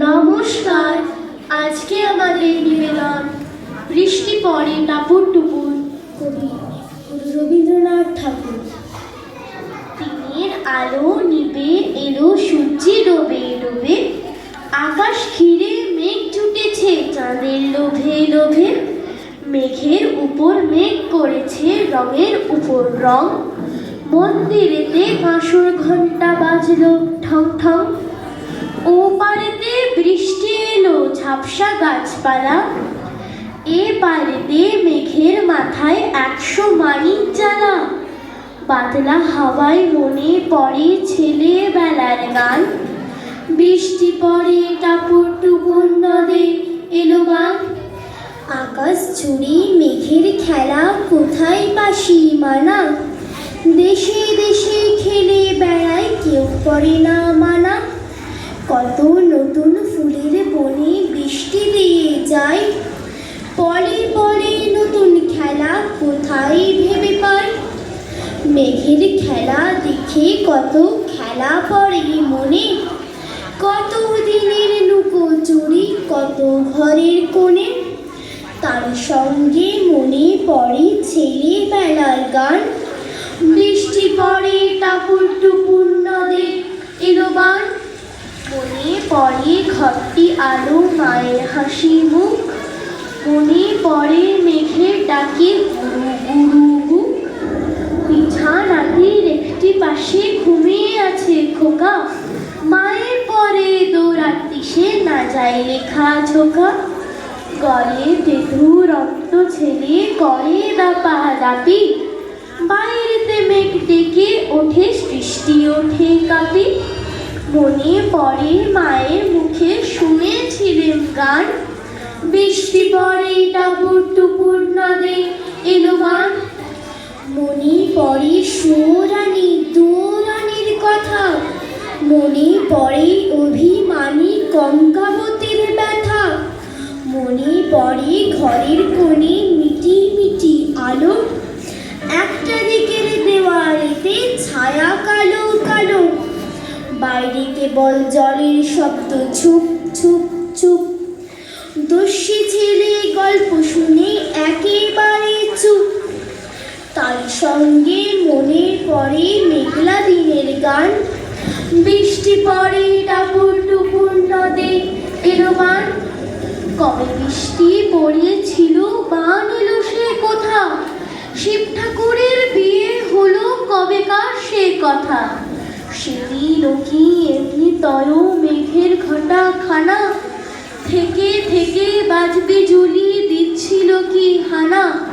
নমস্কার, আজকে আমাদের নিবেদন বৃষ্টি পড়ে টাপুর টুপুর কবি রবীন্দ্রনাথ ঠাকুর। দিনের আলো নিবে এলো, সূর্যে ডোবে ডোবে, আকাশ ঘিরে মেঘ জুটেছে চাঁদের লোভে লোভে, মেঘের উপর মেঘ করেছে রঙের উপর রং, মন্দিরেতে কাঁসুর ঘণ্টা বাজলো ঠং ঠং ও পারেতে বৃষ্টি এলো, ঝাপসা গাছপালা। এ পারেতে মেঘের মাথায় একশো মানিক জ্বালা। বাদলা হাওয়ায় মনে পড়ে ছেলেবেলার গান। বৃষ্টি পড়ে, টাপুর টুপুর নদে এলো গান। আকাশ জুড়ে মেঘের খেলা, কোথায় পাশি মানা দেশে দেশে খেলে বেড়ায় কেউ করে না মানা কত নতুন ফুলের বনে বৃষ্টি দিয়ে যায়। পরে পরে নতুন খেলা কোথায় ভেবে পায়? মেঘের খেলা দেখে কত খেলা পড়ে মনে। কত দিনের লুকো চুরি কত ঘরের কোণে। তার সঙ্গে মনে পড়ে ছেলেবেলার গান। বৃষ্টি পড়ে টাপুর টুপুর নদে পড়ে ঘরটি আলো মায়ের হাসি মুখ। মনে পড়ে মেঘের ডাকে গুরু বিছানাটির একটি পাশে ঘুমিয়ে আছে খোকা। মায়ের পরে দৌড়াতি সে না যায় লেখা ঝোকা। গলে তেধু রক্ত ছেলে করে দাপা দাপি বাইরেতে মেঘ ডেকে ওঠে, সৃষ্টি ওঠে কাপি। মনে পড়ে মায়ের মুখে শুনেছিলেন গান। বৃষ্টি পড়ে টাপুর টুপুর নদে এলো গান মনে পড়ে সোরানি দোরানির কথা। মনে পড়ে অভিমানী কঙ্কাবতীর ব্যথা। মনে পড়ে ঘরের কোণে মিটি মিটি আলো। একটা দিকের দেওয়ালেতে ছায়া বাইরে কেবল জলের শব্দ, ছুপ ছুপ ছুপ। দস্যি ছেলে গল্প শুনে একেবারে চুপ। তার সঙ্গে মনে পরে মেঘলা দিনের গান। বৃষ্টি পড়ে টাপুর টুপুর নদে এলো গান কবে বৃষ্টি পড়িয়েছিল বান এলো সে কথা? শিব ঠাকুরের বিয়ে হলো কবেকার সে কথা? সেদিন এমনি তয় মেঘের ঘটা খানা। থেকে থেকে বাজবে জুলি দিচ্ছিল কি হানা।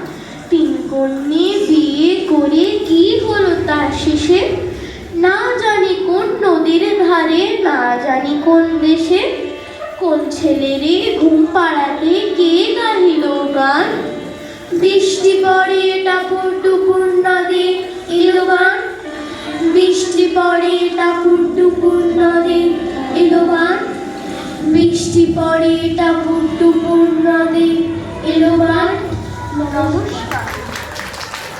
তিন কন্যে বিয়ে করে কি হলো তার শেষে? না জানি কোন নদীর ধারে, না জানি কোন দেশে। কোন ছেলেরে ঘুম পাড়াতে কে গাহিল গান? বৃষ্টি পড়ে, টাপুর টুপুর নদে, এলো গান। পড়ে টাপুর টুপুর নদে। এলো মিষ্টি বৃষ্টি পড়ে টাপুর টুপুর নদে। এলো নমস্কার।